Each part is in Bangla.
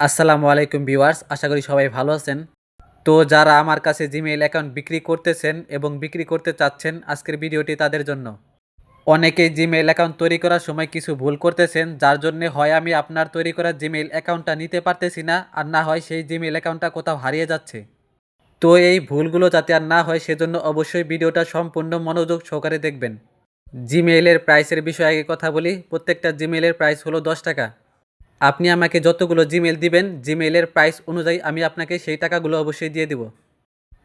আসসালামু আলাইকুম ভিউয়ার্স, আশা করি সবাই ভালো আছেন। তো যারা আমার কাছে জিমেইল অ্যাকাউন্ট বিক্রি করতেছেন এবং বিক্রি করতে চাচ্ছেন, আজকের ভিডিওটি তাদের জন্য। অনেকেই জিমেইল অ্যাকাউন্ট তৈরি করার সময় কিছু ভুল করতেছেন, যার জন্য হয় আমি আপনার তৈরি করা জিমেইল অ্যাকাউন্টটা নিতে পারতেছি না, আর না হয় সেই জিমেইল অ্যাকাউন্টটা কোথাও হারিয়ে যাচ্ছে। তো এই ভুলগুলো যাতে আর না হয়, সেজন্য অবশ্যই ভিডিওটা সম্পূর্ণ মনোযোগ সহকারে দেখবেন। জিমেইলের প্রাইসের বিষয়ে আগে কথা বলি। প্রত্যেকটা জিমেইলের প্রাইস হলো দশ টাকা। আপনি আমাকে যতগুলো জিমেল দিবেন জিমেলের প্রাইস অনুযায়ী আমি আপনাকে সেই টাকাগুলো অবশ্যই দিয়ে দিব।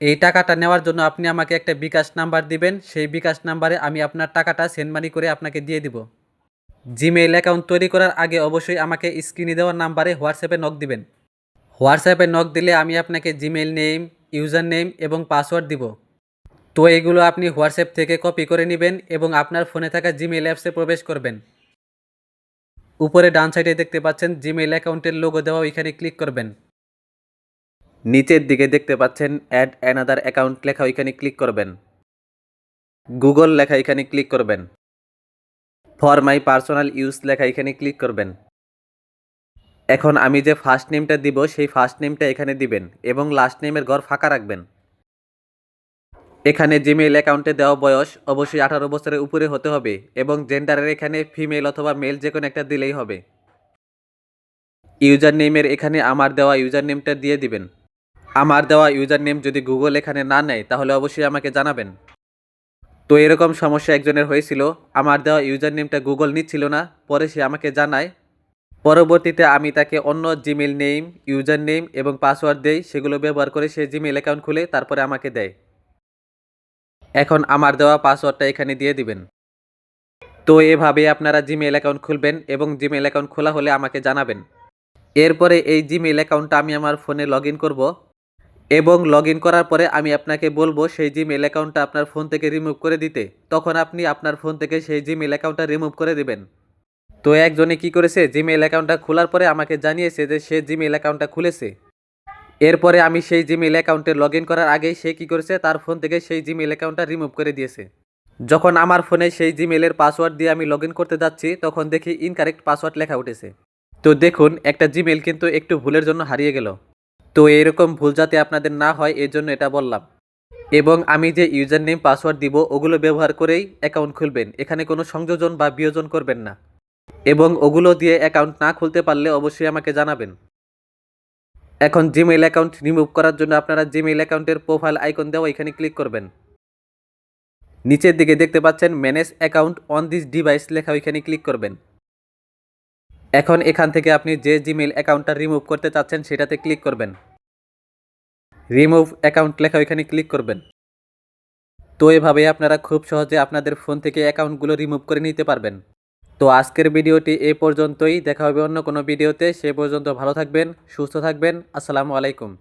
এই টাকাটা নেওয়ার জন্য আপনি আমাকে একটা বিকাশ নাম্বার দিবেন, সেই বিকাশ নাম্বারে আমি আপনার টাকাটা সেন্ড মানি করে আপনাকে দিয়ে দিব। জিমেইল অ্যাকাউন্ট তৈরি করার আগে অবশ্যই আমাকে স্ক্রিনে দেওয়ার নাম্বারে হোয়াটসঅ্যাপে নক দিবেন। হোয়াটসঅ্যাপে নক দিলে আমি আপনাকে জিমেল নেম ইউজার নেম এবং পাসওয়ার্ড দিব। তো এগুলো আপনি হোয়াটসঅ্যাপ থেকে কপি করে নেবেন এবং আপনার ফোনে থাকা জিমেল অ্যাপসে প্রবেশ করবেন। উপরে ডান সাইডে দেখতে পাচ্ছেন জিমেইল অ্যাকাউন্টের লোগো দেওয়া, ওইখানে ক্লিক করবেন। নিচের দিকে দেখতে পাচ্ছেন অ্যাড অ্যানাদার অ্যাকাউন্ট লেখা, ওইখানে ক্লিক করবেন। গুগল লেখা এখানে ক্লিক করবেন। ফর মাই পার্সোনাল ইউজ লেখা এখানে ক্লিক করবেন। এখন আমি যে ফার্স্ট নেমটা দিব, সেই ফার্স্ট নেমটা এখানে দিবেন এবং লাস্ট নেমের ঘর ফাঁকা রাখবেন। এখানে জিমেইল অ্যাকাউন্টে দেওয়া বয়স অবশ্যই আঠারো বছরের উপরে হতে হবে এবং জেন্ডারের এখানে ফিমেল অথবা মেল যে কোনো একটা দিলেই হবে। ইউজার নেমের এখানে আমার দেওয়া ইউজার নেমটা দিয়ে দিবেন। আমার দেওয়া ইউজার নেম যদি গুগল এখানে না নেয়, তাহলে অবশ্যই আমাকে জানাবেন। তো এরকম সমস্যা একজনের হয়েছিল, আমার দেওয়া ইউজার নেমটা গুগল নিচ্ছিল না, পরে সে আমাকে জানায়। পরবর্তীতে আমি তাকে অন্য জিমেল নেম ইউজার নেম এবং পাসওয়ার্ড দেই, সেগুলো ব্যবহার করে সে জিমেল অ্যাকাউন্ট খুলে তারপরে আমাকে দেয়। এখন আমার দেওয়া পাসওয়ার্ডটা এখানে দিয়ে দিবেন। তো এভাবে আপনারা জিমেল অ্যাকাউন্ট খুলবেন এবং জিমেল অ্যাকাউন্ট খোলা হলে আমাকে জানাবেন। এরপরে এই জিমেল অ্যাকাউন্টটা আমি আমার ফোনে লগ ইন করব এবং লগ ইন করার পরে আমি আপনাকে বলব সেই জিমেল অ্যাকাউন্টটা আপনার ফোন থেকে রিমুভ করে দিতে। তখন আপনি আপনার ফোন থেকে সেই জিমেল অ্যাকাউন্টটা রিমুভ করে দিবেন। তো একজনে কি করেছে? জিমেল অ্যাকাউন্টটা খোলার পরে আমাকে জানিয়েছে যে সে জিমেল অ্যাকাউন্টটা খুলেছে। এরপরে আমি সেই জিমেল অ্যাকাউন্টে লগ ইন করার আগেই সে কী করেছে? তার ফোন থেকে সেই জিমেল অ্যাকাউন্টটা রিমুভ করে দিয়েছে। যখন আমার ফোনে সেই জিমেলের পাসওয়ার্ড দিয়ে আমি লগ করতে যাচ্ছি, তখন দেখি ইনকারেক্ট পাসওয়ার্ড লেখা উঠেছে। তো দেখুন, একটা জিমেল কিন্তু একটু ভুলের জন্য হারিয়ে গেল। তো এরকম ভুল যাতে আপনাদের না হয় এর জন্য এটা বললাম। এবং আমি যে ইউজার নেম পাসওয়ার্ড দিব, ওগুলো ব্যবহার করেই অ্যাকাউন্ট খুলবেন। এখানে কোনো সংযোজন বা বিয়োজন করবেন না। এবং ওগুলো দিয়ে অ্যাকাউন্ট না খুলতে পারলে অবশ্যই আমাকে জানাবেন। এখন জিমেইল অ্যাকাউন্ট রিমুভ করার জন্য আপনারা জিমেইল অ্যাকাউন্টের প্রোফাইল আইকন দেওয়া এখানে ক্লিক করবেন। নিচের দিকে দেখতে পাচ্ছেন manage account on this device লেখা ওইখানে ক্লিক করবেন। এখন এখান থেকে আপনি যে জিমেইল অ্যাকাউন্টটা রিমুভ করতে চাচ্ছেন সেটাতে ক্লিক করবেন। রিমুভ অ্যাকাউন্ট লেখা ওইখানে ক্লিক করবেন। তো এভাবে আপনারা খুব সহজে আপনাদের ফোন থেকে অ্যাকাউন্টগুলো রিমুভ করে নিতে পারবেন। তো আজকের ভিডিওটি এ পর্যন্তই। দেখা হবে অন্য কোনো ভিডিওতে। সে পর্যন্ত ভালো থাকবেন, সুস্থ থাকবেন। আসসালামু আলাইকুম।